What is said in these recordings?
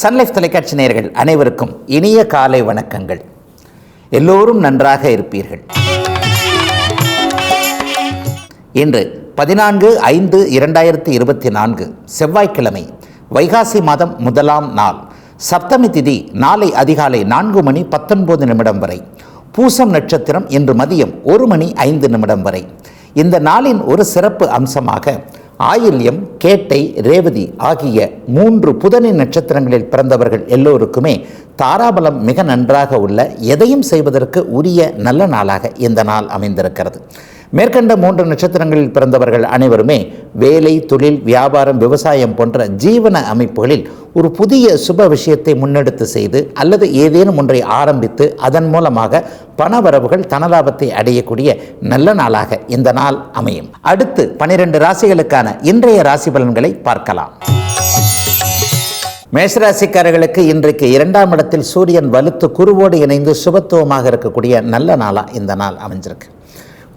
Sun Life தொலைக்காட்சி நேயர்கள் அனைவருக்கும் இனிய காலை வணக்கங்கள். எல்லோரும் நன்றாக இருப்பீர்கள். இன்று பதினான்கு ஐந்து இரண்டாயிரத்தி இருபத்தி நான்கு செவ்வாய்க்கிழமை வைகாசி மாதம் முதலாம் நாள். சப்தமி திதி நாளை அதிகாலை நான்கு மணி பத்தொன்பது நிமிடம் வரை. பூசம் நட்சத்திரம் இன்று மதியம் ஒரு மணி ஐந்து நிமிடம் வரை. இந்த நாளின் ஒரு சிறப்பு அம்சமாக ஆயில்யம் கேட்டை ரேவதி ஆகிய மூன்று புதனின் நட்சத்திரங்களில் பிறந்தவர்கள் எல்லோருக்குமே தாராபலம் மிக நன்றாக உள்ள எதையும் செய்வதற்கு உரிய நல்ல நாளாக இந்த நாள் அமைந்திருக்கிறது. மேற்கண்ட மூன்று நட்சத்திரங்களில் பிறந்தவர்கள் அனைவருமே வேலை தொழில் வியாபாரம் விவசாயம் போன்ற ஜீவன அமைப்புகளில் ஒரு புதிய சுப விஷயத்தை முன்னெடுத்து செய்து அல்லது ஏதேனும் ஒன்றை ஆரம்பித்து அதன் மூலமாக பணவரவுகள் தனலாபத்தை அடையக்கூடிய நல்ல நாளாக இந்த நாள் அமையும். அடுத்து பனிரெண்டு ராசிகளுக்கான இன்றைய ராசி பலன்களை பார்க்கலாம். மேஷராசிக்காரர்களுக்கு இன்றைக்கு இரண்டாம் இடத்தில் சூரியன் வலுத்து குருவோடு இணைந்து சுபத்துவமாக இருக்கக்கூடிய நல்ல நாளாக இந்த நாள் அமைஞ்சிருக்கு.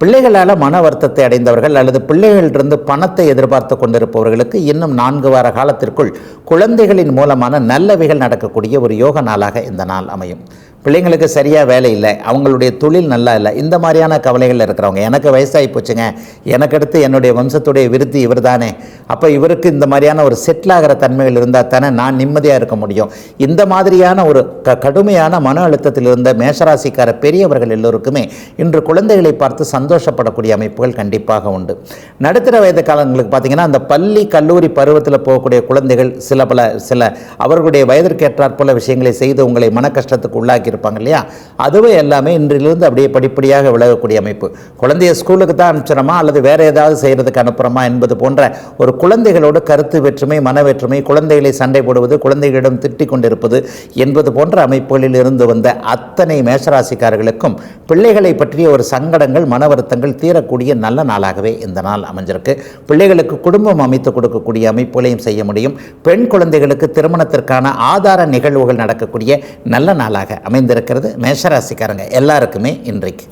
பிள்ளைகளால் மன வருத்தத்தை அடைந்தவர்கள் அல்லது பிள்ளைகளிலிருந்து பணத்தை எதிர்பார்த்து கொண்டிருப்பவர்களுக்கு இன்னும் நான்கு வார காலத்திற்குள் குழந்தைகளின் மூலமான நல்லவைகள் நடக்கக்கூடிய ஒரு யோக நாளாக இந்த நாள் அமையும். பிள்ளைங்களுக்கு சரியாக வேலை இல்லை அவங்களுடைய தொழில் நல்லா இல்லை இந்த மாதிரியான கவலைகள் இருக்கிறவங்க. எனக்கு வயசாகி போச்சுங்க எனக்கு அடுத்து என்னுடைய வம்சத்துடைய விருத்தி இவர் தானே. அப்போ இவருக்கு இந்த மாதிரியான ஒரு செட்டில் ஆகிற தன்மைகள் இருந்தால் தானே நான் நிம்மதியாக இருக்க முடியும். இந்த மாதிரியான ஒரு க கடுமையான மன அழுத்தத்தில் இருந்த மேஷராசிக்கார பெரியவர்கள் எல்லோருக்குமே இன்று குழந்தைகளை பார்த்து சந்தோஷப்படக்கூடிய அமைப்புகள் கண்டிப்பாக உண்டு. நடுத்தர வயது காலங்களுக்கு பார்த்தீங்கன்னா அந்த பள்ளி கல்லூரி பருவத்தில் போகக்கூடிய குழந்தைகள் சில பல சில அவர்களுடைய வயதிற்கு விஷயங்களை செய்து உங்களை மன கஷ்டத்துக்கு உள்ளாக்கி ஆக்கியிருப்பாங்க இல்லையா? அதுவே எல்லாமே இன்றிலிருந்து அப்படியே படிப்படியாக விலகக்கூடிய அமைப்பு. குழந்தைய ஸ்கூலுக்கு தான் அனுப்பிச்சிடமா அல்லது வேறு ஏதாவது செய்கிறதுக்கு அனுப்புகிறோமா என்பது போன்ற ஒரு குழந்தைகளோட கருத்து வேற்றுமை மன வேற்றுமை குழந்தைகளை சண்டை போடுவது குழந்தைகளிடம் திட்டிக் கொண்டிருப்பது என்பது போன்ற அமைப்புகளில் இருந்து வந்த அத்தனை மேஷராசிக்காரர்களுக்கும் பிள்ளைகளை பற்றிய ஒரு சங்கடங்கள் மன வருத்தங்கள் தீரக்கூடிய நல்ல நாளாகவே இந்த நாள் அமைஞ்சிருக்கு. பிள்ளைகளுக்கு குடும்பம் அமைத்து கொடுக்கக்கூடிய அமைப்புகளையும் செய்ய முடியும். பெண் குழந்தைகளுக்கு திருமணத்திற்கான ஆதார நிகழ்வுகள் நடக்கக்கூடிய நல்ல நாளாக அமை அமைந்திருக்கிறது. மேஷராசிக்காரங்க எல்லாருக்குமே இன்றைக்கு.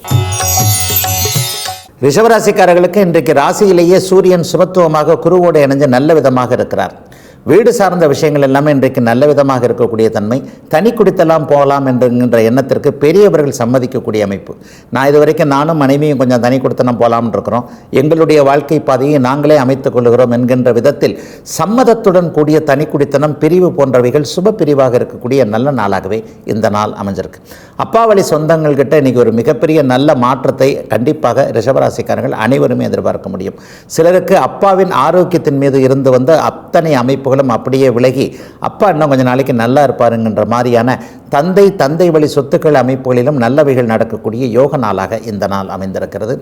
ரிஷபராசிக்காரர்களுக்கு இன்றைக்கு ராசியிலேயே சூரியன் சுபத்துவமாக குருவோடு இணைஞ்சு நல்ல விதமாக இருக்கிறார். வீடு சார்ந்த விஷயங்கள் எல்லாமே இன்றைக்கு நல்ல விதமாக இருக்கக்கூடிய தன்மை. தனி குடித்தெல்லாம் போகலாம் என்கின்ற எண்ணத்திற்கு பெரியவர்கள் சம்மதிக்கக்கூடிய அமைப்பு. நான் இது வரைக்கும் நானும் மனைவியும் கொஞ்சம் தனி குடித்தனம் போகலாம்னு இருக்கிறோம். எங்களுடைய வாழ்க்கை பாதையை நாங்களே அமைத்துக் கொள்கிறோம் என்கின்ற விதத்தில் சம்மதத்துடன் கூடிய தனி குடித்தனம் பிரிவு போன்றவைகள் சுப பிரிவாக இருக்கக்கூடிய நல்ல நாளாகவே இந்த நாள் அமைஞ்சிருக்கு. அப்பா வழி சொந்தங்கள்கிட்ட இன்றைக்கி ஒரு மிகப்பெரிய நல்ல மாற்றத்தை கண்டிப்பாக ரிஷபராசிக்காரர்கள் அனைவருமே எதிர்பார்க்க முடியும். சிலருக்கு அப்பாவின் ஆரோக்கியத்தின் மீது இருந்து வந்த அத்தனை அமைப்புகள் அமைப்புகளும் அப்படியே விலகி அப்பா இன்னும் கொஞ்சம் நாளைக்கு நல்லா இருப்பாருங்கின்ற மாதிரியான தந்தை தந்தை வழி சொத்துக்கள் அமைப்புகளிலும் நல்லவைகள் நடக்கக்கூடிய யோக நாளாக இந்த நாள் அமைந்திருக்கிறது.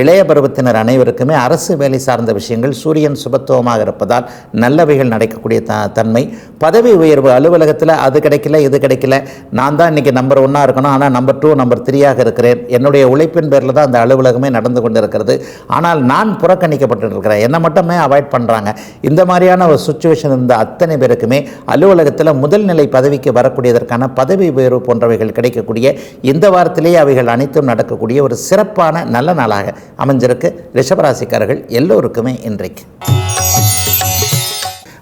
இளைய பருவத்தினர் அனைவருக்குமே அரசு வேலை சார்ந்த விஷயங்கள் சூரியன் சுபத்துவமாக இருப்பதால் நல்லவைகள் நடக்கக்கூடிய த தன்மை. பதவி உயர்வு அலுவலகத்தில் அது கிடைக்கல இது கிடைக்கல. நான் தான் இன்றைக்கி நம்பர் ஒன்னாக இருக்கணும் ஆனால் நம்பர் டூ நம்பர் த்ரீயாக இருக்கிறேன். என்னுடைய உழைப்பின் பேரில் தான் அந்த அலுவலகமே நடந்து கொண்டு இருக்கிறது ஆனால் நான் புறக்கணிக்கப்பட்டு இருக்கிறேன் என்னை மட்டுமே அவாய்ட் பண்ணுறாங்க இந்த மாதிரியான ஒரு சுச்சுவேஷன் இருந்த அத்தனை பேருக்குமே அலுவலகத்தில் முதல் நிலை பதவிக்கு வரக்கூடியதற்கான பதவி உயர்வு போன்றவைகள் கிடைக்கக்கூடிய இந்த வாரத்திலேயே அவைகள் அனைத்தும் நடக்கக்கூடிய ஒரு சிறப்பான நல்ல நாளாக அமைஞ்சிருக்கு. ரிஷபராசிக்காரர்கள் எல்லோருக்குமே இன்றைக்கு.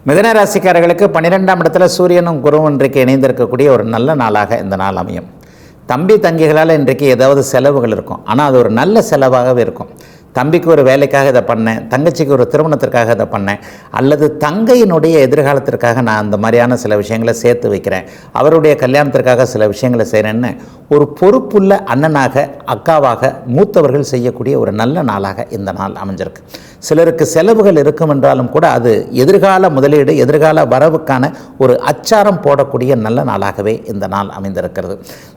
மிதன ராசிக்காரர்களுக்கு பன்னிரெண்டாம் இடத்துல சூரியனும் குருவும் இன்றைக்கு இணைந்திருக்கக்கூடிய ஒரு நல்ல நாளாக இந்த நாள் அமையும். தம்பி தங்கிகளால் இன்றைக்கு ஏதாவது செலவுகள் இருக்கும். ஆனால் அது ஒரு நல்ல செலவாகவே இருக்கும். தம்பிக்கு ஒரு வேலைக்காக இதை பண்ணேன் தங்கச்சிக்கு ஒரு திருமணத்திற்காக இதை பண்ணேன் அல்லது தங்கையினுடைய எதிர்காலத்திற்காக நான் அந்த மாதிரியான சில விஷயங்களை சேர்த்து வைக்கிறேன் அவருடைய கல்யாணத்திற்காக சில விஷயங்களை செய்கிறேன்னு ஒரு பொறுப்புள்ள அண்ணனாக அக்காவாக மூத்தவர்கள் செய்யக்கூடிய ஒரு நல்ல நாளாக இந்த நாள் அமைஞ்சிருக்கு. சிலருக்கு செலவுகள் இருக்கும் என்றாலும் கூட அது எதிர்கால முதலீடு எதிர்கால வரவுக்கான ஒரு அச்சாரம் போடக்கூடிய நல்ல நாளாகவே இந்த நாள் அமைந்திருக்கிறது.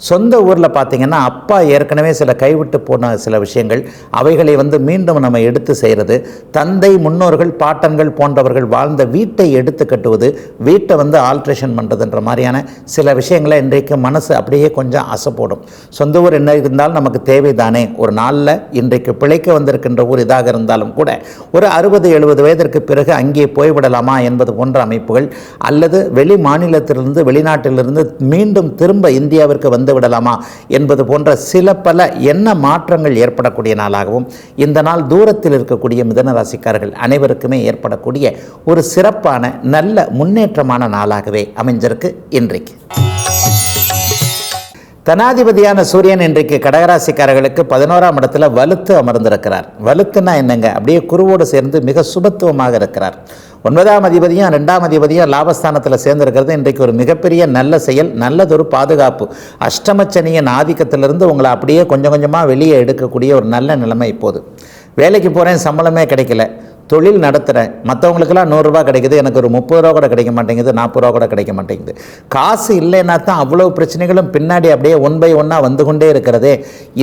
சொந்த ஊரில் பார்த்தீங்கன்னா அப்பா ஏற்கனவே சில கைவிட்டு போன சில விஷயங்கள் அவைகளை வந்து மீண்டும் நம்ம எடுத்து செய்கிறது தந்தை முன்னோர்கள் பாட்டன்கள் போன்றவர்கள் வாழ்ந்த வீட்டை எடுத்து கட்டுவது வீட்டை வந்து ஆல்ட்ரேஷன் பண்ணுறதுன்ற மாதிரியான சில விஷயங்களை இன்றைக்கு மனசு அப்படியே கொஞ்சம் அசைப்போடும் சொந்த ஊர் என்ன இருந்தாலும் நமக்கு தேவைதானே. ஒரு நாளில் இன்றைக்கு பிழைக்க வந்திருக்கின்ற ஊர் இதாக இருந்தாலும் கூட ஒரு அறுபது எழுபது வயதிற்கு பிறகு அங்கே போய்விடலாமா என்பது போன்ற அமைப்புகள் அல்லது வெளி மாநிலத்திலிருந்து வெளிநாட்டிலிருந்து மீண்டும் திரும்ப இந்தியாவிற்கு வந்து விடலாமா என்பது போன்ற சில பல என்ன மாற்றங்கள் ஏற்படக்கூடிய நாளாகவும் இந்த நாள் தூரத்தில் இருக்கக்கூடிய மிதனராசிக்காரர்கள் அனைவருக்குமே ஏற்படக்கூடிய ஒரு சிறப்பான நல்ல முன்னேற்றமான நாளாகவே அமைஞ்சிருக்கு இன்றைக்கு. தனாதிபதியான சூரியன் இன்றைக்கு கடகராசிக்காரர்களுக்கு பதினோராம் இடத்துல வலுத்து அமர்ந்திருக்கிறார். வலுத்துன்னா என்னங்க? அப்படியே குருவோடு சேர்ந்து மிக சுபத்துவமாக இருக்கிறார். ஒன்பதாம் அதிபதியும் ரெண்டாம் அதிபதியும் லாபஸ்தானத்தில் சேர்ந்திருக்கிறது. இன்றைக்கு ஒரு மிகப்பெரிய நல்ல செயல் நல்லதொரு பாதுகாப்பு. அஷ்டமச்சனியின் ஆதிக்கத்திலிருந்து உங்களை அப்படியே கொஞ்சம் கொஞ்சமாக வெளியே எடுக்கக்கூடிய ஒரு நல்ல நிலைமை இப்போது. வேலைக்கு போகிறேன் சம்பளமே கிடைக்கல. தொழில் நடத்துகிறேன் மற்றவங்களுக்கெல்லாம் நூறுரூவா கிடைக்குது எனக்கு ஒரு முப்பது ரூபா கூட கிடைக்க மாட்டேங்குது நாற்பது ரூபா கூட கிடைக்க மாட்டேங்குது. காசு இல்லைன்னா தான் அவ்வளோ பிரச்சனைகளும் பின்னாடி அப்படியே ஒன் பை ஒன்னாக வந்து கொண்டே இருக்கிறதே.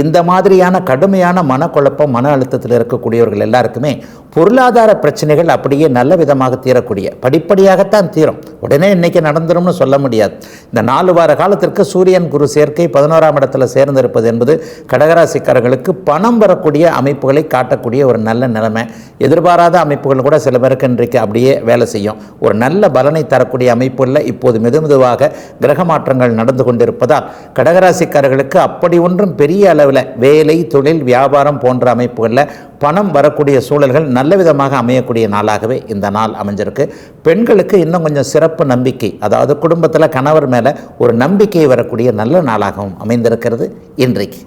இந்த மாதிரியான கடுமையான மனக்குழப்பம் மன அழுத்தத்தில் இருக்கக்கூடியவர்கள் எல்லாருக்குமே பொருளாதார பிரச்சனைகள் அப்படியே நல்ல விதமாக தீரக்கூடிய படிப்படியாகத்தான் தீரும். உடனே இன்னைக்கு நடந்துரும்னு சொல்ல முடியாது. இந்த நாலு வார காலத்திற்கு சூரியன் குரு சேர்க்கை பதினோராம் இடத்துல சேர்ந்திருப்பது என்பது கடகராசிக்காரர்களுக்கு பணம் வரக்கூடிய அமைப்புகளை காட்டக்கூடிய ஒரு நல்ல நிலைமை. எதிர்பாராத அமைப்புகள் கூட சில பேருக்கு இன்றைக்கு அப்படியே வேலை செய்யும். ஒரு நல்ல பலனை தரக்கூடிய அமைப்புகளில் இப்போது மெதுமெதுவாக கிரக மாற்றங்கள் நடந்து கொண்டிருப்பதால் கடகராசிக்காரர்களுக்கு அப்படி ஒன்றும் பெரிய அளவில் வேலை தொழில் வியாபாரம் போன்ற அமைப்புகளில் பணம் வரக்கூடிய சூழல்கள் நல்ல விதமாக அமையக்கூடிய நாளாகவே இந்த நாள் அமைஞ்சிருக்கு. பெண்களுக்கு இன்னும் கொஞ்சம் சிறப்பு நம்பிக்கை அதாவது குடும்பத்தில் கணவர் மேலே ஒரு நம்பிக்கை வரக்கூடிய நல்ல நாளாகவும் அமைந்திருக்கிறது இன்றைக்கு.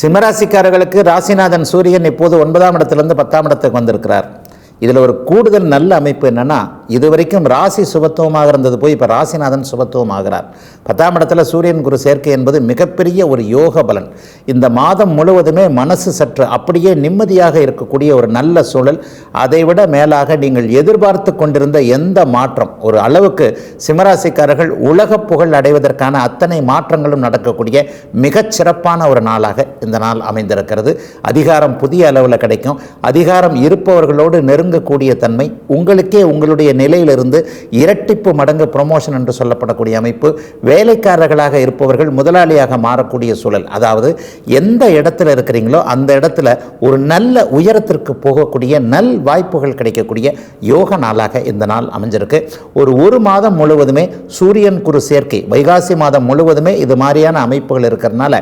சிம்மராசிக்காரர்களுக்கு ராசிநாதன் சூரியன் இப்போது ஒன்பதாம் இடத்திலிருந்து பத்தாம் இடத்துக்கு வந்திருக்கிறார். இதில் ஒரு கூடுதல் நல்ல அமைப்பு என்னென்னா இதுவரைக்கும் ராசி சுபத்துவமாக இருந்தது போய் இப்போ ராசிநாதன் சுபத்துவம் ஆகிறார் பத்தாம் இடத்துல சூரியன் குரு சேர்க்கை என்பது மிகப்பெரிய ஒரு யோக பலன். இந்த மாதம் முழுவதுமே மனசு சற்று அப்படியே நிம்மதியாக இருக்கக்கூடிய ஒரு நல்ல சூழல். அதைவிட மேலாக நீங்கள் எதிர்பார்த்து கொண்டிருந்த எந்த மாற்றம் ஒரு அளவுக்கு சிம்மராசிக்காரர்கள் உலக புகழ் அடைவதற்கான அத்தனை மாற்றங்களும் நடக்கக்கூடிய மிகச் சிறப்பான ஒரு நாளாக இந்த நாள் அமைந்திருக்கிறது. அதிகாரம் புதிய அளவில் கிடைக்கும். அதிகாரம் இருப்பவர்களோடு நெருங்கக்கூடிய தன்மை உங்களுக்கே உங்களுடைய நிலையிலிருந்து இரட்டிப்பு மடங்கு ப்ரொமோஷன் என்று சொல்லப்படக்கூடிய அமைப்பு. வேலைக்காரர்களாக இருப்பவர்கள் முதலாளியாக மாறக்கூடிய சூழல். அதாவது எந்த இடத்துல இருக்கிறீங்களோ அந்த இடத்துல ஒரு நல்ல உயரத்திற்கு போகக்கூடிய நல் வாய்ப்புகள் கிடைக்கக்கூடிய யோக நாளாக இந்த நாள் அமைஞ்சிருக்கு. ஒரு ஒரு மாதம் முழுவதுமே சூரியன் குரு சேர்க்கை வைகாசி மாதம் முழுவதுமே இது மாதிரியான அமைப்புகள் இருக்கிறதுனால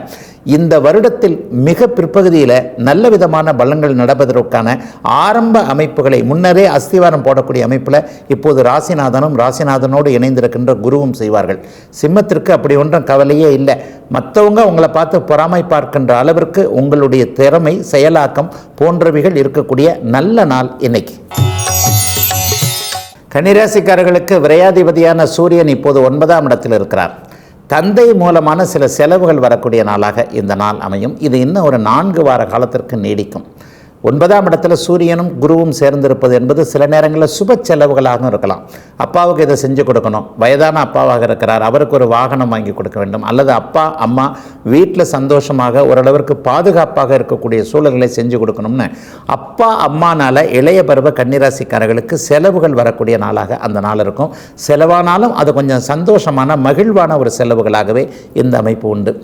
இந்த வருடத்தில் மிக பிற்பகுதியில் நல்ல விதமான பலன்கள் நடப்பதற்கான ஆரம்ப அமைப்புகளை கிரகங்களை முன்னரே அஸ்திவாரம் போடக்கூடிய அமைப்பில் இப்போது ராசிநாதனும் ராசிநாதனோடு இணைந்திருக்கின்ற குருவும் செய்வார்கள். சிம்மத்திற்கு அப்படி ஒன்றும் கவலையே இல்லை. மற்றவங்க உங்களை பார்த்து பொறாமை பார்க்கின்ற அளவிற்கு உங்களுடைய திறமை செயலாக்கம் போன்றவைகள் இருக்கக்கூடிய நல்ல நாள் இன்னைக்கு. கன்னிராசிக்காரர்களுக்கு விரையாதிபதியான சூரியன் இப்போது ஒன்பதாம் இடத்தில் இருக்கிறார். தந்தை மூலமான சில செலவுகள் வரக்கூடிய நாளாக இந்த நாள் அமையும். இது இன்னும் ஒரு நான்கு வார காலத்திற்கு நீடிக்கும். ஒன்பதாம் இடத்துல சூரியனும் குருவும் சேர்ந்திருப்பது என்பது சில நேரங்களில் சுப செலவுகளாகவும் இருக்கலாம். அப்பாவுக்கு இதை செஞ்சு கொடுக்கணும். வயதான அப்பாவாக இருக்கிறார். அவருக்கு ஒரு வாகனம் வாங்கி கொடுக்க வேண்டும். அல்லது அப்பா அம்மா வீட்டில் சந்தோஷமாக ஓரளவிற்கு பாதுகாப்பாக இருக்கக்கூடிய சூழல்களை செஞ்சு கொடுக்கணும்னு அப்பா அம்மானால் இளைய பருவ கன்னிராசிக்காரர்களுக்கு செலவுகள் வரக்கூடிய நாளாக அந்த நாள் இருக்கும். செலவானாலும் அது கொஞ்சம் சந்தோஷமான மகிழ்வான ஒரு செலவுகளாகவே இந்த அமைப்பு உண்டு.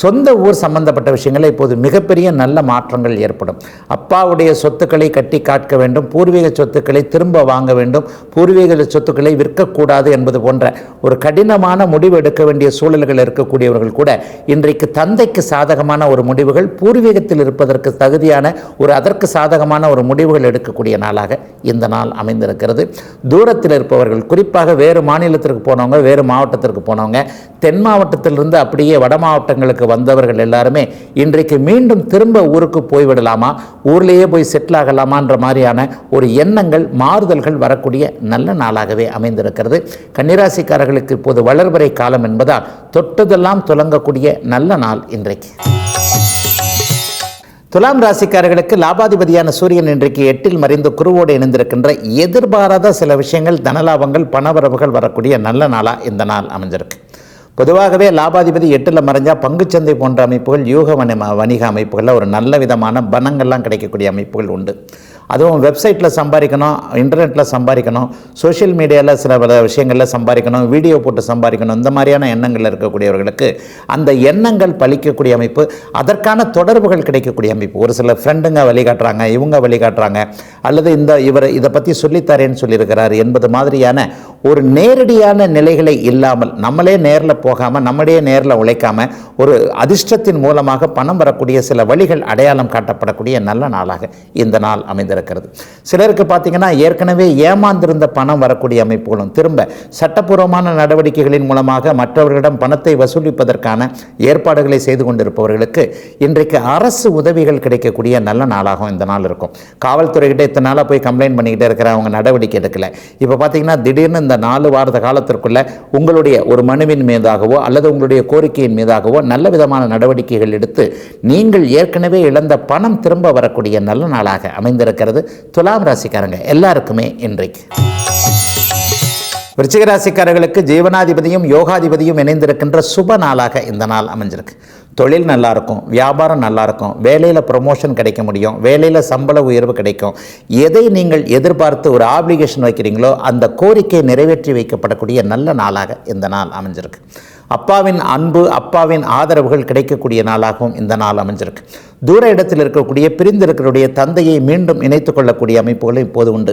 சொந்த ஊர் சம்பந்தப்பட்ட விஷயங்களில் இப்போது மிகப்பெரிய நல்ல மாற்றங்கள் ஏற்படும். அப்பாவுடைய சொத்துக்களை கட்டி காட்க வேண்டும் பூர்வீக சொத்துக்களை திரும்ப வாங்க வேண்டும் பூர்வீக சொத்துக்களை விற்கக்கூடாது என்பது போன்ற ஒரு கடினமான முடிவு எடுக்க வேண்டிய சூழல்கள் இருக்கக்கூடியவர்கள் கூட இன்றைக்கு தந்தைக்கு சாதகமான ஒரு முடிவுகள் பூர்வீகத்தில் இருப்பதற்கு தகுதியான ஒரு அதற்கு சாதகமான ஒரு முடிவுகள் எடுக்கக்கூடிய நாளாக இந்த நாள் அமைந்திருக்கிறது. தூரத்தில் இருப்பவர்கள் குறிப்பாக வேறு மாநிலத்திற்கு போனவங்க வேறு மாவட்டத்திற்கு போனவங்க தென் மாவட்டத்திலிருந்து அப்படியே வட மாவட்டங்களுக்கு வந்தவர்கள் எல்லாருமே இன்றைக்கு மீண்டும் திரும்ப ஊருக்கு போய்விடலாமா? ஊர்லேயே போய் செட்டில் ஆகலாமான்ற மாதிரியான ஒரு எண்ணங்கள் மாறுதல்கள் வரக்கூடிய நல்ல நாளாகவே அமைந்திருக்கிறது. கன்னிராசிக்காரர்களுக்கு இப்போது வளர்வரை காலம் என்பதால் தொட்டதெல்லாம் துலங்கக்கூடிய நல்ல நாள் இன்றைக்கு. துலாம் ராசிக்காரர்களுக்கு லாபாதிபதியான சூரியன் இன்றைக்கு எட்டில் மறைந்து குருவோடு இணைந்திருக்கின்ற எதிர்பாராத சில விஷயங்கள் தனலாபங்கள் பணவரவுகள் வரக்கூடிய நல்ல நாளாக இந்த நாள் அமைஞ்சிருக்கு. பொதுவாகவே லாபாதிபதி எட்டில் மறைஞ்சால் பங்குச்சந்தை போன்ற அமைப்புகள் யூக வணி வணிக அமைப்புகளில் ஒரு நல்ல விதமான பணங்கள்லாம் கிடைக்கக்கூடிய அமைப்புகள் உண்டு. அதுவும் வெப்சைட்டில் சம்பாதிக்கணும் இன்டர்நெட்டில் சம்பாதிக்கணும் சோஷியல் மீடியாவில் சில பல விஷயங்களில் சம்பாதிக்கணும் வீடியோ போட்டு சம்பாதிக்கணும் இந்த மாதிரியான எண்ணங்கள் இருக்கக்கூடியவர்களுக்கு அந்த எண்ணங்கள் பழிக்கக்கூடிய அமைப்பு அதற்கான தொடர்புகள் கிடைக்கக்கூடிய அமைப்பு. ஒரு சில ஃப்ரெண்டுங்க வழிகாட்டுறாங்க இவங்க வழிகாட்டுறாங்க அல்லது இந்த இவர் இதை பற்றி சொல்லித்தரேன்னு சொல்லியிருக்கிறார் என்பது மாதிரியான ஒரு நேரடியான நிலைகளை இல்லாமல் நம்மளே நேரில் போகாமல் நம்மளே நேரில் உழைக்காமல் ஒரு அதிர்ஷ்டத்தின் மூலமாக பணம் வரக்கூடிய சில வழிகள் அடையாளம் காட்டப்படக்கூடிய நல்ல நாளாக இந்த நாள் அமைந்திருக்கிறது. சிலருக்கு பார்த்தீங்கன்னா ஏற்கனவே ஏமாந்திருந்த பணம் வரக்கூடிய அமைப்புகளும் திரும்ப சட்டப்பூர்வமான நடவடிக்கைகளின் மூலமாக மற்றவர்களிடம் பணத்தை வசூலிப்பதற்கான ஏற்பாடுகளை செய்து கொண்டிருப்பவர்களுக்கு இன்றைக்கு அரசு உதவிகள் கிடைக்கக்கூடிய நல்ல நாளாகவும் இந்த நாள் இருக்கும். காவல்துறைகிட்ட இத்தனை நாளாக போய் கம்ப்ளைண்ட் பண்ணிக்கிட்டே இருக்கிற அவங்க நடவடிக்கை எடுக்கலை. இப்போ பார்த்தீங்கன்னா திடீர்னு இந்த நாலு வாரத காலத்திற்குள்ள உங்களுடைய ஒரு மனுவின் மீதாகவோ அல்லது உங்களுடைய கோரிக்கையின் மீதாகவோ நல்ல விதமான நடவடிக்கைகள் எடுத்து நீங்கள் ஏற்கனவே இழந்த பணம் திரும்ப வரக்கூடிய நல்ல நாளாக அமைந்திருக்கிறது. துலாம் ராசிக்காரங்க எல்லாருக்குமே இன்றைக்கு. விருச்சிகராசிக்காரர்களுக்கு ஜீவனாதிபதியும் யோகாதிபதியும் இணைந்திருக்கின்ற சுப நாளாக இந்த நாள் அமைஞ்சிருக்கு. தொழில் நல்லாயிருக்கும் வியாபாரம் நல்லாயிருக்கும் வேலையில் ப்ரொமோஷன் கிடைக்க முடியும் வேலையில் சம்பள உயர்வு கிடைக்கும். எதை நீங்கள் எதிர்பார்த்து ஒரு ஆப்ளிகேஷன் வைக்கிறீங்களோ அந்த கோரிக்கை நிறைவேற்றி வைக்கப்படக்கூடிய நல்ல நாளாக இந்த நாள் அமைஞ்சிருக்கு. அப்பாவின் அன்பு அப்பாவின் ஆதரவுகள் கிடைக்கக்கூடிய நாளாகவும் இந்த நாள் அமைஞ்சிருக்கு. தூர இடத்தில் இருக்கக்கூடிய பிரிந்திருக்கிறவுடைய தந்தையை மீண்டும் இணைத்து கொள்ளக்கூடிய அமைப்புகளும் இப்போது உண்டு.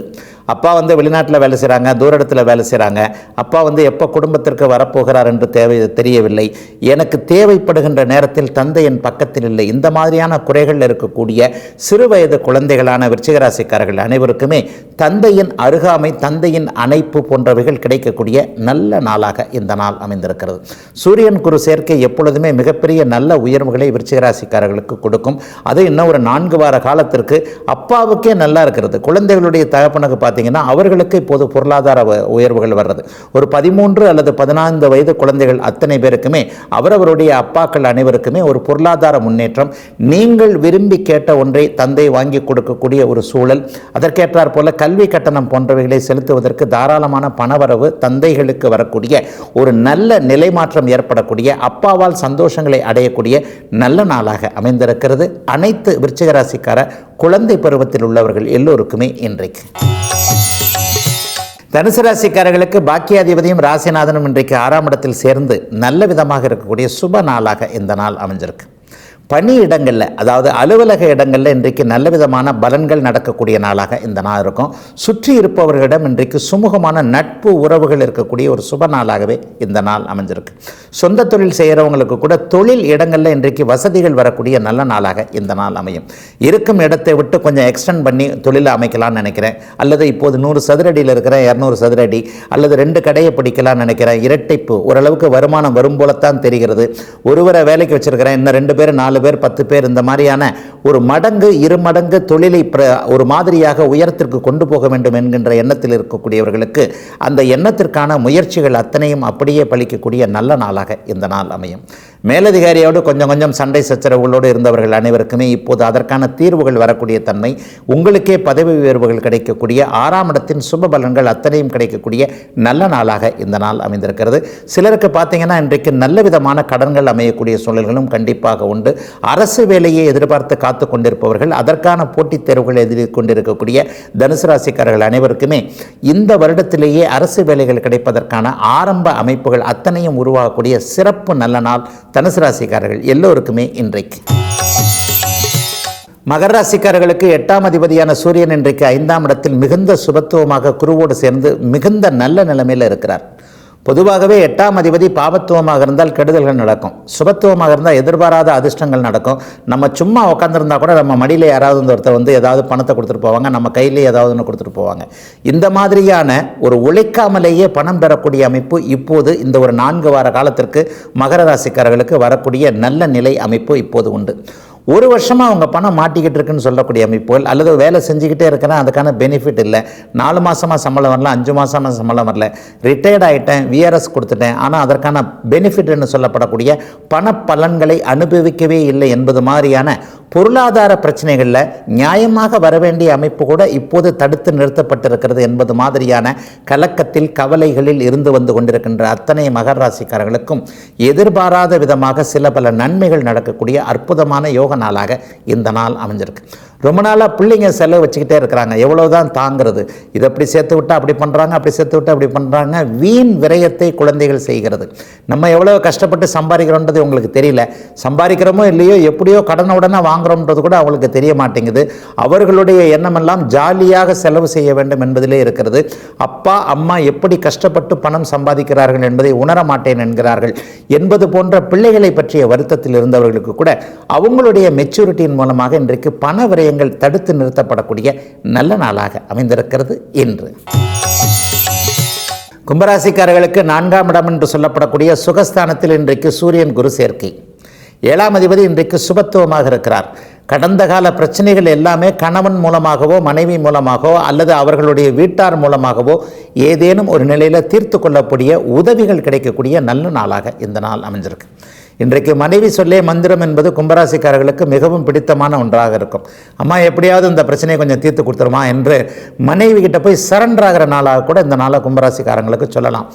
அப்பா வந்து வெளிநாட்டில் வேலை செய்கிறாங்க தூர இடத்துல வேலை செய்கிறாங்க அப்பா வந்து எப்போ குடும்பத்திற்கு வரப்போகிறார் என்று தேவை தெரியவில்லை. எனக்கு தேவைப்படுகின்ற நேரத்தில் தந்தை என் பக்கத்தில் இல்லை. இந்த மாதிரியான குறைகள் இருக்கக்கூடிய சிறு வயது குழந்தைகளான விருச்சிகராசிக்காரர்கள் அனைவருக்குமே தந்தையின் அருகாமை தந்தையின் அணைப்பு போன்றவைகள் கிடைக்கக்கூடிய நல்ல நாளாக இந்த நாள் அமைந்திருக்கிறது. சூரியன் குரு சேர்க்கை எப்பொழுதுமே மிகப்பெரிய நல்ல உயர்வுகளை விருச்சிகராசிக்காரர்களுக்கு கொடுக்கும். அது இன்னும் ஒரு நான்கு வார காலத்திற்கு அப்பாவுக்கே நல்லா இருக்கிறது. குழந்தைகளுடைய தகப்பனுக்கு பார்த்தீங்கன்னா அவர்களுக்கு இப்போது பொருளாதார உயர்வுகள் வர்றது. ஒரு பதிமூன்று அல்லது பதினான்கு வயது குழந்தைகள் அத்தனை பேருக்குமே அவரவருடைய அப்பாக்கள் அனைவருக்குமே ஒரு பொருளாதார முன்னேற்றம். நீங்கள் விரும்பி கேட்ட ஒன்றை தந்தை வாங்கி கொடுக்கக்கூடிய ஒரு சூழல். அதற்கேற்றார் போல கல்வி கட்டணம் போன்றவைகளை செலுத்துவதற்கு தாராளமான பணவரவு தந்தைகளுக்கு வரக்கூடிய ஒரு நல்ல நிலைமாற்றம் ஏற்படக்கூடிய அப்பாவால் சந்தோஷங்களை அடையக்கூடிய நல்ல நாளாக அமைந்திருக்கிறது. அனைத்து விருச்சிகராசிக்கார குழந்தை பருவத்தில் உள்ளவர்கள் எல்லோருக்குமே இன்றைக்கு. தனுசு ராசிக்காரர்களுக்கு பாக்கியாதிபதியும் ராசிநாதனும் இன்றைக்கு ஆறாம் இடத்தில் சேர்ந்து நல்ல விதமாக இருக்கக்கூடிய சுப நாளாக இந்த நாள் அமைஞ்சிருக்கு. பணி இடங்களில் அதாவது அலுவலக இடங்களில் இன்றைக்கு நல்ல விதமான பலன்கள் நடக்கக்கூடிய நாளாக இந்த நாள் இருக்கும். சுற்றி இருப்பவர்களிடம் இன்றைக்கு சுமூகமான நட்பு உறவுகள் இருக்கக்கூடிய ஒரு சுப நாளாகவே இந்த நாள் அமைஞ்சிருக்கு. சொந்த தொழில் செய்கிறவங்களுக்கு கூட தொழில் இடங்களில் இன்றைக்கு வசதிகள் வரக்கூடிய நல்ல நாளாக இந்த நாள் அமையும். இருக்கும் இடத்தை விட்டு கொஞ்சம் எக்ஸ்டெண்ட் பண்ணி தொழிலை அமைக்கலாம்னு நினைக்கிறேன். அல்லது இப்போது நூறு சதுரடியில் இருக்கிற இரநூறு சதுரடி அல்லது ரெண்டு கடையை பிடிக்கலாம்னு நினைக்கிறேன். இரட்டைப்பு ஓரளவுக்கு வருமானம் வரும் போலத்தான் தெரிகிறது. ஒருவரை வேலைக்கு வச்சிருக்கிறேன் இன்னும் ரெண்டு பேர் நாலு பேர் பத்து பேர் இந்த மாதிரியான ஒரு மடங்கு இரு மடங்கு தொழிலை பிர- ஒரு மாதிரியாக உயரத்திற்கு கொண்டு போக வேண்டும் என்கின்ற எண்ணத்தில் இருக்கக்கூடியவர்களுக்கு அந்த எண்ணத்திற்கான முயற்சிகள் அத்தனையும் அப்படியே பலிக்கக்கூடிய நல்ல நாளாக இந்த நாள் அமையும். மேலதிகாரியோடு கொஞ்சம் கொஞ்சம் சண்டை சச்சரவுகளோடு இருந்தவர்கள் அனைவருக்குமே இப்போது அதற்கான தீர்வுகள் வரக்கூடிய தன்மை உங்களுக்கே பதவி உயர்வுகள் கிடைக்கக்கூடிய ஆறாம் இடத்தின் சுப பலன்கள் அத்தனையும் கிடைக்கக்கூடிய நல்ல நாளாக இந்த நாள் அமைந்திருக்கிறது. சிலருக்கு பார்த்தீங்கன்னா இன்றைக்கு நல்ல விதமான கடன்கள் அமையக்கூடிய சூழல்களும் கண்டிப்பாக உண்டு. அரசு வேலையை எதிர்பார்த்து காத்து கொண்டிருப்பவர்கள் அதற்கான போட்டித் தேர்வுகள் எதிர்த்து கொண்டிருக்கக்கூடிய தனுசு ராசிக்காரர்கள் அனைவருக்குமே இந்த வருடத்திலேயே அரசு வேலைகள் கிடைப்பதற்கான ஆரம்ப அமைப்புகள் அத்தனையும் உருவாகக்கூடிய சிறப்பு நல்ல நாள் தனுசு ராசிக்காரர்கள் எல்லோருக்குமே இன்றைக்கு. மகர ராசிக்காரர்களுக்கு எட்டாம் அதிபதியான சூரியன் இன்றைக்கு ஐந்தாம் இடத்தில் மிகுந்த சுபத்துவமாக குருவோடு சேர்ந்து மிகுந்த நல்ல நிலைமையில் இருக்கிறார். பொதுவாகவே எட்டாம் அதிபதி பாபத்துவமாக இருந்தால் கெடுதல்கள் நடக்கும். சுபத்துவமாக இருந்தால் எதிர்பாராத அதிர்ஷ்டங்கள் நடக்கும். நம்ம சும்மா உட்காந்துருந்தா கூட நம்ம மடியில் யாராவது ஒருத்தர் வந்து ஏதாவது பணத்தை கொடுத்துட்டு போவாங்க நம்ம கையிலே ஏதாவது ஒன்று கொடுத்துட்டு போவாங்க. இந்த மாதிரியான ஒரு உழைக்காமலேயே பணம் பெறக்கூடிய அமைப்பு இப்போது இந்த ஒரு நான்கு வார காலத்திற்கு மகர ராசிக்காரர்களுக்கு வரக்கூடிய நல்ல நிலை அமைப்பு இப்போது உண்டு. ஒரு வருஷமாக அவங்க பணம் மாட்டிக்கிட்டு இருக்குன்னு சொல்லக்கூடிய அமைப்புகள் அல்லது வேலை செஞ்சுக்கிட்டே இருக்கிறேன் அதுக்கான பெனிஃபிட் இல்லை. நாலு மாதமாக சம்பளம் வரல அஞ்சு மாதமாக சம்பளம் வரல. ரிட்டையர்ட் ஆகிட்டேன் விஆர்எஸ் கொடுத்துட்டேன். ஆனால் அதற்கான பெனிஃபிட் என்று சொல்லப்படக்கூடிய பண பலன்களை அனுபவிக்கவே இல்லை என்பது மாதிரியான பொருளாதார பிரச்சனைகளில் நியாயமாக வர வேண்டிய அமைப்பு கூட இப்போது தடுத்து நிறுத்தப்பட்டிருக்கிறது என்பது மாதிரியான கலக்கத்தில் கவலைகளில் இருந்து வந்து கொண்டிருக்கின்ற அத்தனை மகர ராசிக்காரர்களுக்கும் எதிர்பாராத விதமாக சில பல நன்மைகள் நடக்கக்கூடிய அற்புதமான யோக நாளாக இந்த நாள் அமைஞ்சிருக்கு. ரொம்ப நாளாக பிள்ளைங்க செலவு வச்சுக்கிட்டே இருக்கிறாங்க. எவ்வளோ தான் தாங்கிறது. இதை அப்படி சேர்த்து விட்டா அப்படி பண்ணுறாங்க அப்படி சேர்த்து விட்டா அப்படி பண்ணுறாங்க வீண் விரயத்தை குழந்தைகள் செய்கிறது. நம்ம எவ்வளோ கஷ்டப்பட்டு சம்பாதிக்கிறோன்றது உங்களுக்கு தெரியல. சம்பாதிக்கிறோமோ இல்லையோ எப்படியோ கடனை உடனே வாங்குறோன்றது கூட அவங்களுக்கு தெரிய மாட்டேங்குது. அவர்களுடைய எண்ணமெல்லாம் ஜாலியாக செலவு செய்ய வேண்டும் என்பதிலே இருக்கிறது. அப்பா அம்மா எப்படி கஷ்டப்பட்டு பணம் சம்பாதிக்கிறார்கள் என்பதை உணர மாட்டேன் என்கிறார்கள். என்பது போன்ற பிள்ளைகளை பற்றிய வருத்தத்தில் இருந்தவர்களுக்கு கூட அவங்களுடைய மெச்சூரிட்டியின் மூலமாக இன்றைக்கு பண விஷயங்கள் தடுத்து நிறுத்தப்படக்கூடிய நல்ல நாளாக அமைந்திருக்கிறது இன்று. கும்பராசிக்காரர்களுக்கு நான்காம் இடம் என்று சொல்லப்படக்கூடிய சுகஸ்தானத்தில் இன்றைக்கு சூரியன் குரு சேர்க்கை. ஏழாம் அதிபதி இன்றைக்கு சுபத்துவமாக இருக்கிறார். கடந்த கால பிரச்சனைகள் எல்லாமே கணவன் மூலமாகவோ மனைவி மூலமாகவோ அல்லது அவர்களுடைய வீட்டார் மூலமாகவோ ஏதேனும் ஒரு நிலையில் தீர்த்து கொள்ளக்கூடிய உதவிகள் கிடைக்கக்கூடிய நல்ல நாளாக இந்த நாள் அமைஞ்சிருக்கு. இன்றைக்கு மனைவி சொல்லே மந்திரம் என்பது கும்பராசிக்காரர்களுக்கு மிகவும் பிடித்தமான ஒன்றாக இருக்கும். அம்மா எப்படியாவது இந்த பிரச்சனையை கொஞ்சம் தீர்த்து கொடுத்துருமா என்று மனைவி கிட்ட போய் சரண்டராகிற நாளாக கூட இந்த நாளாக கும்பராசிக்காரங்களுக்கு சொல்லலாம்.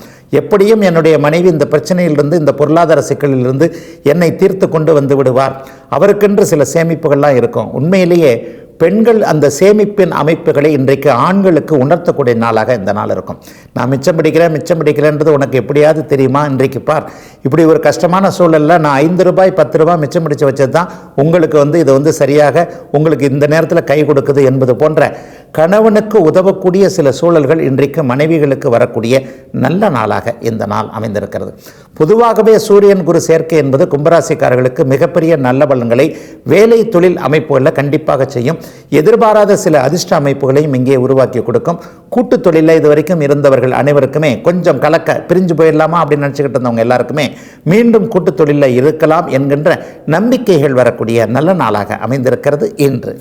எப்படியும் என்னுடைய மனைவி இந்த பிரச்சனையிலிருந்து இந்த பொருளாதார சிக்கலிலிருந்து என்னை தீர்த்து கொண்டு வந்து விடுவார். அவருக்கென்று சில சேமிப்புகள்லாம் இருக்கும். உண்மையிலேயே பெண்கள் அந்த சேமிப்பின் அமைப்புகளை இன்றைக்கு ஆண்களுக்கு உணர்த்தக்கூடிய நாளாக இந்த நாள் இருக்கும். நான் மிச்சம் பிடிக்கிறேன் மிச்சம் பிடிக்கிறேன்றது உனக்கு எப்படியாவது தெரியுமா? இன்றைக்கு பார். இப்படி ஒரு கஷ்டமான சூழலில் நான் ஐந்து ரூபாய் பத்து ரூபாய் மிச்சம் பிடிச்சு வச்சது தான் உங்களுக்கு வந்து இது வந்து சரியாக உங்களுக்கு இந்த நேரத்தில் கை கொடுக்குது என்பது போன்ற கணவனுக்கு உதவக்கூடிய சில சூழல்கள் இன்றைக்கு மனைவிகளுக்கு வரக்கூடிய நல்ல நாளாக இந்த நாள் அமைந்திருக்கிறது. பொதுவாகவே சூரியன் குரு சேர்க்கை என்பது கும்பராசிக்காரர்களுக்கு மிகப்பெரிய நல்ல பலன்களை வேலை தொழில் அமைப்புகளில் கண்டிப்பாக செய்யும். எதிர்பாராத சில அதிர்ஷ்ட அமைப்புகளையும் இங்கே உருவாக்கி கொடுக்கும். கூட்டு தொழிலில் இது வரைக்கும் இருந்தவர்கள் அனைவருக்குமே கொஞ்சம் கலக்க பிரிஞ்சு போயிடலாமா அப்படின்னு நினச்சிக்கிட்டு இருந்தவங்க எல்லாருக்குமே மீண்டும் கூட்டு தொழிலில் இருக்கலாம் என்கின்ற நம்பிக்கைகள் வரக்கூடிய நல்ல நாளாக அமைந்திருக்கிறது இன்று.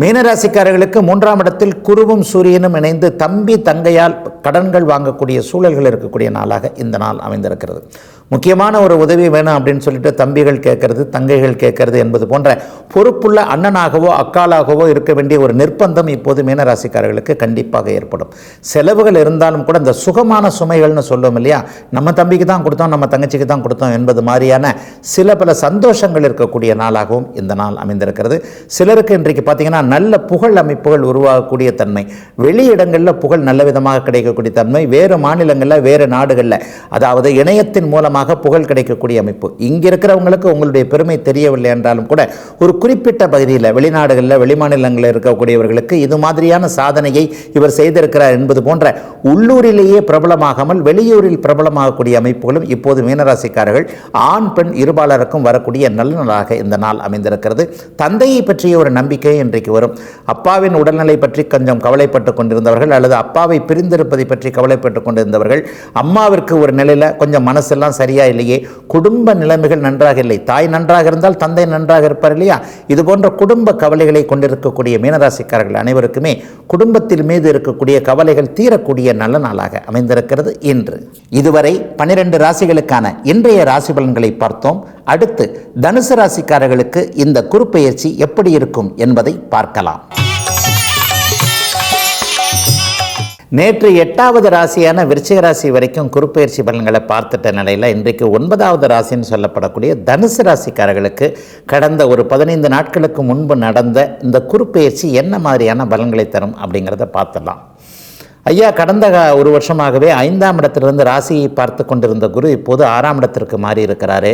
மீனராசிக்காரர்களுக்கு மூன்றாம் இடத்தில் குருவும் சூரியனும் இணைந்து தம்பி தங்கையால் கடன்கள் வாங்கக்கூடிய சூழல்கள் இருக்கக்கூடிய நாளாக இந்த நாள் அமைந்திருக்கிறது. முக்கியமான ஒரு உதவி வேணும் அப்படின்னு சொல்லிட்டு தம்பிகள் கேட்கறது தங்கைகள் கேட்கறது என்பது போன்ற பொறுப்புள்ள அண்ணனாகவோ அக்காலாகவோ இருக்க வேண்டிய ஒரு நிர்பந்தம் இப்போது மீனராசிக்காரர்களுக்கு கண்டிப்பாக ஏற்படும். செலவுகள் இருந்தாலும் கூட இந்த சுகமான சுமைகள்னு சொல்லுவோம் இல்லையா? நம்ம தம்பிக்கு தான் கொடுத்தோம் நம்ம தங்கச்சிக்கு தான் கொடுத்தோம் என்பது மாதிரியான சில பல சந்தோஷங்கள் இருக்கக்கூடிய நாளாகவும் இந்த நாள் அமைந்திருக்கிறது. சிலருக்கு இன்றைக்கு பார்த்தீங்கன்னா நல்ல புகழ் அமைப்புகள் உருவாகக்கூடிய தன்மை. வெளி இடங்களில் புகழ் நல்ல விதமாக கிடைக்கக்கூடிய தன்மை. வேறு மாநிலங்களில் வேறு நாடுகளில். அதாவது இணையத்தின் மூலமாக புகழ் கிடைக்கக்கூடிய அமைப்பு. இங்கே இருக்கிறவங்களுக்கு உங்களுடைய பெருமை தெரியவில்லை என்றாலும் கூட ஒரு குறிப்பிட்ட பகுதியில் வெளிநாடுகளில் வெளிமாநிலங்களில் இருக்கக்கூடியவர்களுக்கு இது மாதிரியான சாதனையை இவர் செய்திருக்கிறார் என்பது போன்ற உள்ளூரிலேயே பிரபலமாகாமல் வெளியூரில் பிரபலமாகக்கூடிய அமைப்புகளும் இப்போது மீனராசிக்காரர்கள் ஆண் பெண் இருபாலருக்கும் வரக்கூடிய நல்ல நாளாக இந்த நாள் அமைந்திருக்கிறது. தந்தையை பற்றிய ஒரு நம்பிக்கை இன்றைக்கு வரும். அப்பாவின் உடல்நிலை பற்றி கொஞ்சம் கவலைப்பட்டு கொண்டிருந்தவர்கள் அல்லது அப்பாவை பிரிந்திருப்பதை பற்றி கவலைப்பட்டு கொண்டிருந்தவர்கள் அம்மாவிற்கு ஒரு நிலையில் கொஞ்சம் மனசெல்லாம் சரியா இல்லையே? குடும்ப நிலைமைகள் நன்றாக இல்லை. தாய் நன்றாக இருந்தால் தந்தை நன்றாக இருப்பார் இல்லையா? இது போன்ற குடும்ப கவலைகளை கொண்டிருக்கக்கூடிய மீனராசிக்காரர்கள் அனைவருக்குமே குடும்பத்தில் மீது இருக்கக்கூடிய கவலைகள் தீரக்கூடிய நல்ல நாளாக அமைந்திருக்கிறது இன்று. இதுவரை பனிரெண்டு ராசிகளுக்கான இன்றைய ராசி பலன்களை பார்த்தோம். அடுத்து தனுசு ராசிக்காரர்களுக்கு இந்த குறுப்பெயர்ச்சி எப்படி இருக்கும் என்பதை பார்க்கலாம். நேற்று எட்டாவது ராசியான விருச்சிக ராசி வரைக்கும் குறுப்பெயர்ச்சி பலன்களை பார்த்துட்ட நிலையில் இன்றைக்கு ஒன்பதாவது ராசின்னு சொல்லப்படக்கூடிய தனுசு ராசிக்காரர்களுக்கு கடந்த ஒரு பதினைந்து நாட்களுக்கு முன்பு நடந்த இந்த குறுப்பெயர்ச்சி என்ன மாதிரியான பலன்களை தரும் அப்படிங்கிறத பார்த்துடலாம். ஐயா கடந்த ஒரு வருஷமாகவே ஐந்தாம் இடத்திலிருந்து ராசியை பார்த்து கொண்டிருந்த குரு இப்போது ஆறாம் இடத்திற்கு மாறி இருக்கிறாரு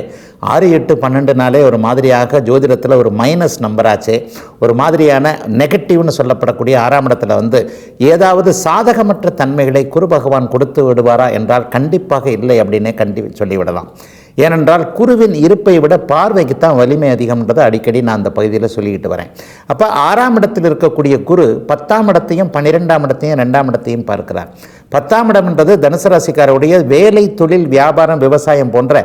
ஆறு எட்டு பன்னெண்டு நாளே ஒரு மாதிரியாக ஜோதிடத்தில் ஒரு மைனஸ் நம்பராச்சு ஒரு மாதிரியான நெகட்டிவ்னு சொல்லப்படக்கூடிய ஆறாம் இடத்துல வந்து ஏதாவது சாதகமற்ற தன்மைகளை குரு பகவான் கொடுத்து விடுவாரா என்றால் கண்டிப்பாக இல்லை அப்படின்னே கண்டி சொல்லிவிடலாம். ஏனென்றால் குருவின் இருப்பை விட பார்வைக்கு தான் வலிமை அதிகம்ன்றதை அடிக்கடி நான் அந்த பகுதியில் சொல்லிக்கிட்டு வரேன். அப்போ ஆறாம் இடத்தில் இருக்கக்கூடிய குரு பத்தாம் இடத்தையும் பன்னிரெண்டாம் இடத்தையும் ரெண்டாம் இடத்தையும் பார்க்கிறார். பத்தாம் இடம் என்பது தனுசு ராசிக்காரருடைய வேலை தொழில் வியாபாரம் விவசாயம் போன்ற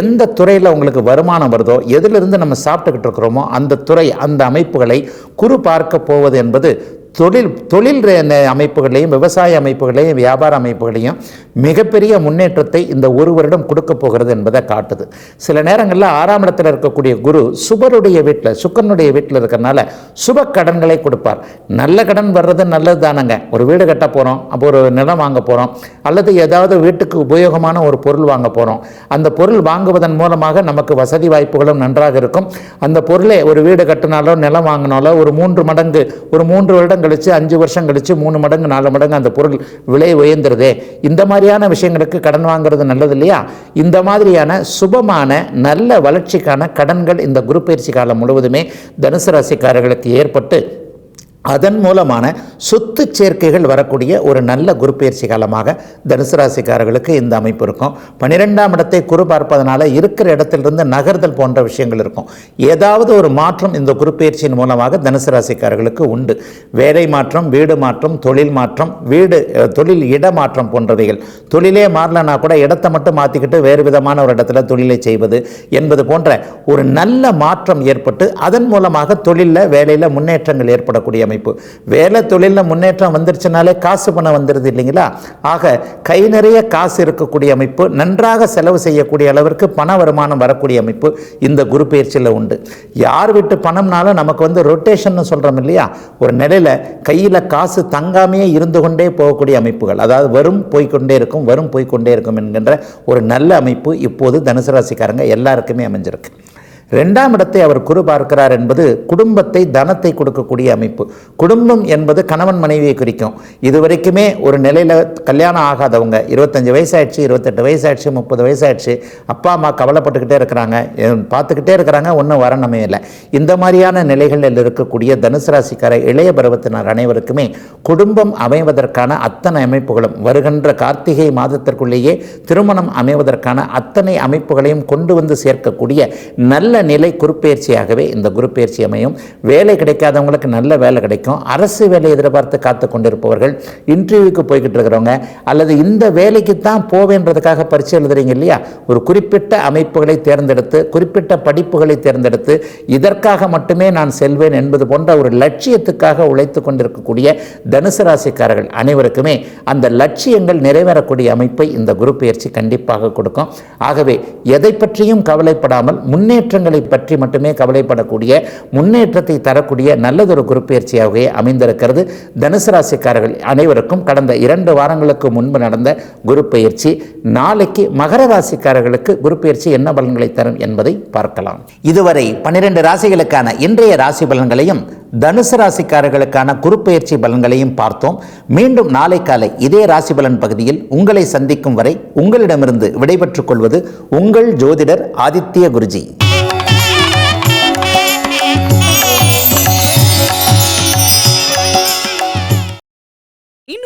எந்த துறையில் உங்களுக்கு வருமானம் வருதோ எதிலிருந்து நம்ம சாப்பிட்டுக்கிட்டு இருக்கிறோமோ அந்த துறை அந்த அமைப்புகளை குரு பார்க்க போவது என்பது தொழில் தொழில் அமைப்புகளையும் விவசாய அமைப்புகளையும் வியாபார அமைப்புகளையும் மிகப்பெரிய முன்னேற்றத்தை இந்த ஒரு வருடம் கொடுக்க போகிறது என்பதை காட்டுது. சில நேரங்களில் ஆறாம் இடத்தில் இருக்கக்கூடிய குரு சுபருடைய வீட்டில் சுக்கரனுடைய வீட்டில் இருக்கிறனால சுப கடன்களை கொடுப்பார். நல்ல கடன் வர்றது நல்லது தானங்க. ஒரு வீடு கட்ட போகிறோம் அப்போ ஒரு நிலம் வாங்க போகிறோம் அல்லது ஏதாவது வீட்டுக்கு உபயோகமான ஒரு பொருள் வாங்க போகிறோம் அந்த பொருள் வாங்குவதன் மூலமாக நமக்கு வசதி வாய்ப்புகளும் நன்றாக இருக்கும். அந்த பொருளை ஒரு வீடு கட்டினாலோ நிலம் வாங்கினாலோ ஒரு மூன்று மடங்கு ஒரு மூன்று வருடம் கழித்து அஞ்சு வருஷம் கழித்து மூணு மடங்கு நாலு மடங்கு அந்த பொருள் விலை உயர்ந்துருதே. இந்த மாதிரியான விஷயங்களுக்கு கடன் வாங்குறது நல்லது இல்லையா இந்த மாதிரியான சுபமான நல்ல வளர்ச்சிக்கான கடன்கள் இந்த குரு பயிற்சி காலம் முழுவதுமே தனுசு ராசிக்காரர்களுக்கு ஏற்பட்டு அதன் மூலமான சொத்து சேர்க்கைகள் வரக்கூடிய ஒரு நல்ல குரு பயிற்சி காலமாக தனுசு ராசிக்காரர்களுக்கு இந்த அமைப்பு இருக்கும். பன்னிரெண்டாம் இடத்தை குரு பார்ப்பதனால இருக்கிற இடத்திலிருந்து நகர்தல் போன்ற விஷயங்கள் இருக்கும். ஏதாவது ஒரு மாற்றம் இந்த குரு பயிற்சியின் மூலமாக தனுசு ராசிக்காரர்களுக்கு உண்டு. வேலை மாற்றம் வீடு மாற்றம் தொழில் மாற்றம் வீடு தொழில் இட மாற்றம் போன்றவைகள். தொழிலே மாறலனா கூட இடத்தை மட்டும் மாற்றிக்கிட்டு வேறு விதமான ஒரு இடத்துல தொழிலை செய்வது என்பது போன்ற ஒரு நல்ல மாற்றம் ஏற்பட்டு அதன் மூலமாக தொழிலில் வேலையில் முன்னேற்றங்கள் ஏற்படக்கூடிய அமைப்பு வேலை தொழிலில் முன்னேற்றம் வந்துருச்சுனாலே காசு பணம் வந்துடுது இல்லைங்களா? ஆக கை நிறைய காசு இருக்கக்கூடிய அமைப்பு நன்றாக செலவு செய்யக்கூடிய அளவிற்கு பண வருமானம் வரக்கூடிய அமைப்பு இந்த குரு பயிற்சியில் உண்டு. யார் விட்டு பணம்னாலும் நமக்கு வந்து ரொட்டேஷன் சொல்கிறோம் இல்லையா? ஒரு நிலையில் கையில் காசு தங்காமையே இருந்து கொண்டே போகக்கூடிய அமைப்புகள். அதாவது வரும் போய்க்கொண்டே இருக்கும் வரும் போய்க்கொண்டே இருக்கும் என்கின்ற ஒரு நல்ல அமைப்பு இப்போது தனுசு ராசிக்காரங்க எல்லாருக்குமே அமைஞ்சிருக்கு. ரெண்டாம் இடத்தை அவர் குரு பார்க்கிறார் என்பது குடும்பத்தை தனத்தை கொடுக்கக்கூடிய அமைப்பு. குடும்பம் என்பது கணவன் மனைவியை குறிக்கும். இதுவரைக்குமே ஒரு நிலையில் கல்யாணம் ஆகாதவங்க. இருபத்தஞ்சி வயசாயிடுச்சு இருபத்தெட்டு வயசாயிடுச்சு முப்பது வயசாயிடுச்சு. அப்பா அம்மா கவலைப்பட்டுக்கிட்டே இருக்கிறாங்க. பார்த்துக்கிட்டே இருக்கிறாங்க ஒன்றும் வரணுமே இல்லை இந்த மாதிரியான நிலைகளில் இருக்கக்கூடிய தனுசு ராசிக்கார இளைய பருவத்தினர் அனைவருக்குமே குடும்பம் அமைவதற்கான அத்தனை அமைப்புகளும் வருகின்ற கார்த்திகை மாதத்திற்குள்ளேயே திருமணம் அமைவதற்கான அத்தனை அமைப்புகளையும் கொண்டு வந்து சேர்க்கக்கூடிய நல்ல நிலை குருப்பெயர்ச்சியாகவே இந்த குருப்பெயர்ச்சி அமையும். வேலை கிடைக்காதவங்களுக்கு நல்ல வேலை கிடைக்கும். அரசு வேலை எதிர்பார்த்து காத்து கொண்டிருப்பவர்கள் இன்டர்வியூக்கு போய்கிட்டு இருக்கிறவங்க அல்லது இந்த வேலைக்கு தான் போவேன்றதுக்காக பரிசு எழுதுறீங்க இல்லையா? ஒரு குறிப்பிட்ட அமைப்புகளை தேர்ந்தெடுத்து குறிப்பிட்ட படிப்புகளை தேர்ந்தெடுத்து இதற்காக மட்டுமே நான் செல்வேன் என்பது போன்ற ஒரு லட்சியத்துக்காக உழைத்து கொண்டிருக்கக்கூடிய தனுசு ராசிக்காரர்கள் அனைவருக்குமே அந்த லட்சியங்கள் நிறைவேறக்கூடிய அமைப்பை இந்த குரு பயிற்சி கண்டிப்பாக கொடுக்கும். ஆகவே எதை பற்றியும் கவலைப்படாமல் முன்னேற்றங்கள் பற்றி மட்டுமே கவலைப்படக்கூடிய முன்னேற்றத்தை தரக்கூடிய நல்லதொரு குருப்பெயர்ச்சியாகவே அமைந்திருக்கிறது. தனுசு ராசிக்காரர்கள் அனைவருக்கும் கடந்த இரண்டு வாரங்களுக்கு முன்பு நடந்த குரு பயிற்சி நாளைக்கு மகர ராசிக்காரர்களுக்கு குரு பயிற்சி என்ன பலன்களை தரும் என்பதை பார்க்கலாம். இதுவரை பன்னிரண்டு ராசிகளுக்கான இன்றைய ராசி பலன்களையும் தனுசு ராசிக்காரர்களுக்கான குருப்பெயர்ச்சி பலன்களையும் பார்த்தோம். மீண்டும் நாளை காலை இதே ராசி பலன் பகுதியில் உங்களை சந்திக்கும் வரை உங்களிடமிருந்து விடைபெற்றுக் கொள்வது உங்கள் ஜோதிடர் ஆதித்ய குருஜி.